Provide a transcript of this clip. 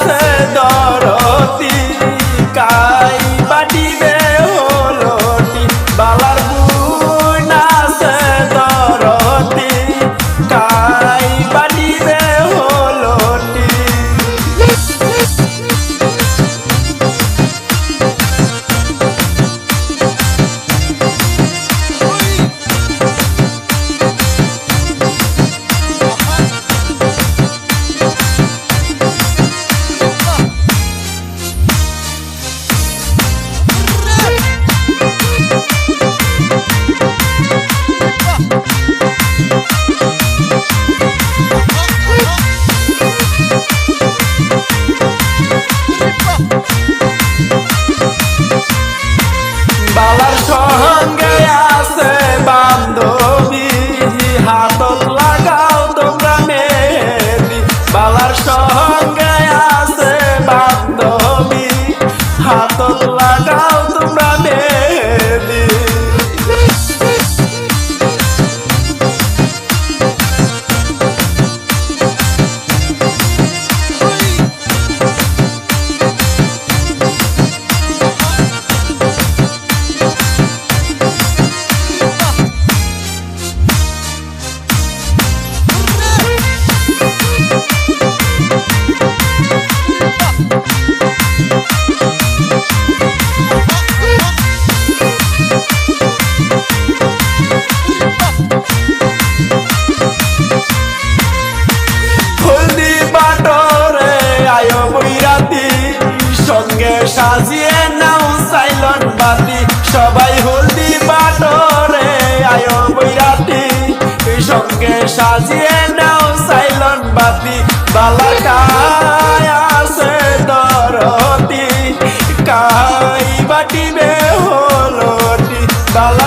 সে দরতি কাই বাটিবে সঙ্গে আছে। সঙ্গে সাজিয়ে নাও সাইলন বাতি। সবাই হলদি পাটরে আয়ো বৈরাটি সঙ্গে সাজিয়ে নাও সাইলন বাতি। বালাকায় আছে দরতি কাই বাটিবে হলটি? বালা